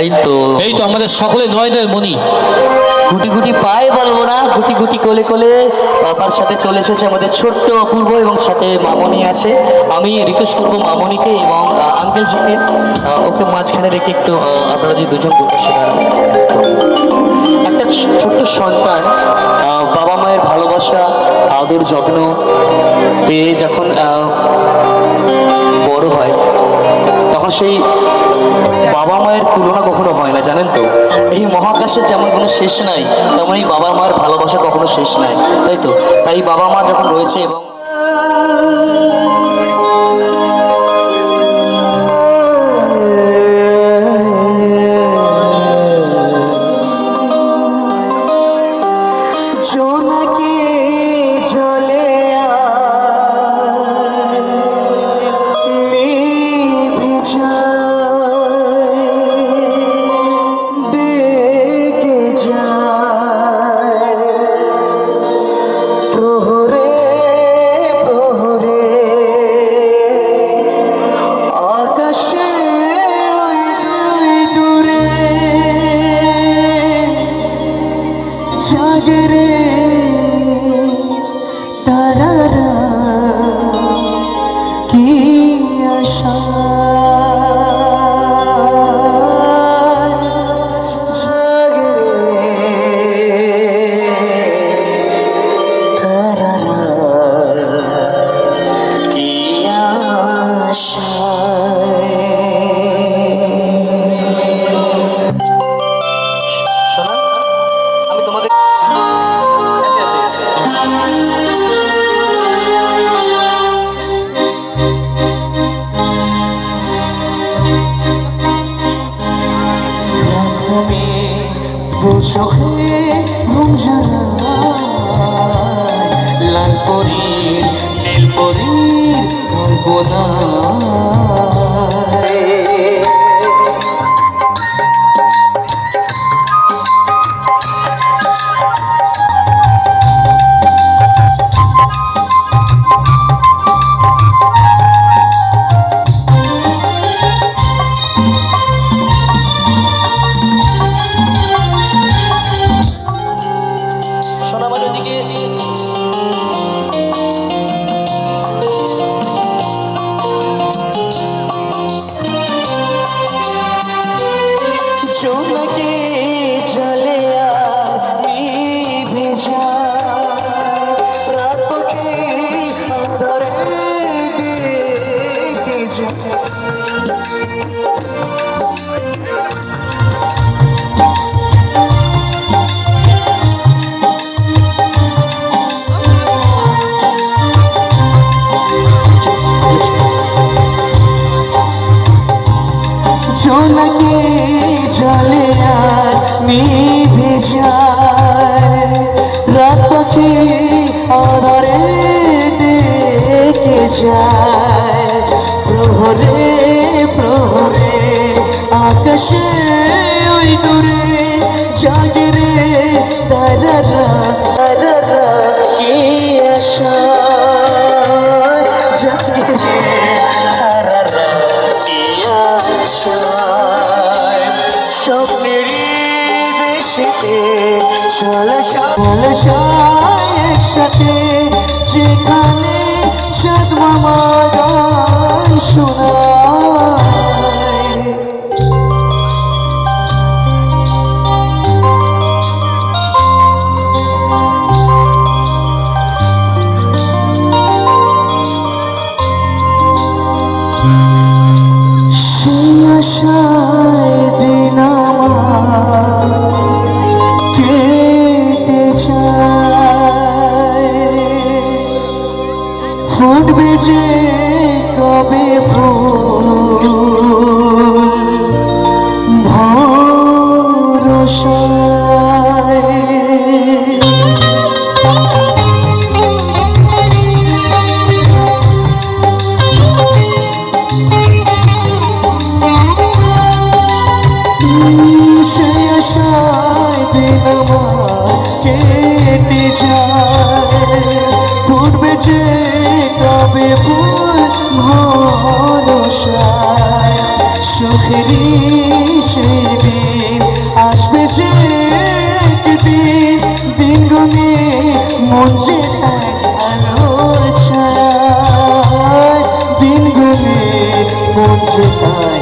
এই তো এই তো আমাদের সকলে নয়নের মণি। গুটি গুটি পায়ে বলব না গুটি গুটি কোলে কোলে। বাবার সাথে চলে এসেছে আমাদের ছোট্ট অপূর্ব এবং সাথে মামনি আছে। আমি রিকোয়েস্ট করব মামনিকে এবং আঙ্কেল জিকে। ওকে মাঝখানে রেখে একটু আপনারা যদি দুজন দুপাশে দাঁড়ান। একটা ছোট্ট সন্তান বাবা মায়ের ভালোবাসা আদর যত্ন পেয়ে যখন বড় হয় তখন সেই বাবা মায়ের তুলনা কখনো হয় না, জানেন তো? এই মহাকাশের যেমন কোনো শেষ নাই তেমন এই বাবা মায়ের ভালোবাসা কখনো শেষ নাই, তাই তো? তাই বাবা মা যখন রয়েছে এবং চোখে ঘুম। লাল পরীর নীল পরীর কল্পনায়। জোনাকি জলে আর নিভে যায়। রাত পাখি আধারে ডেকে যায়। প্রহরে প্রহরে, আকাশে ওই দূরে জাগরে দেশেতে চলসায় একসাথে। যেখানে চাঁদ মামা গান শোনায়। ফুটবে যে কবে ফুল ভরসায় সে আশায় কেটে যায়। ফুটবে যে তবে ফুল ভরসায় সুখেরই সেই দিন, আসবে যে একদিন। দিন গুনে মন যে তাই আলো ছায় দিন গুনে মন যে তাই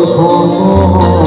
哦过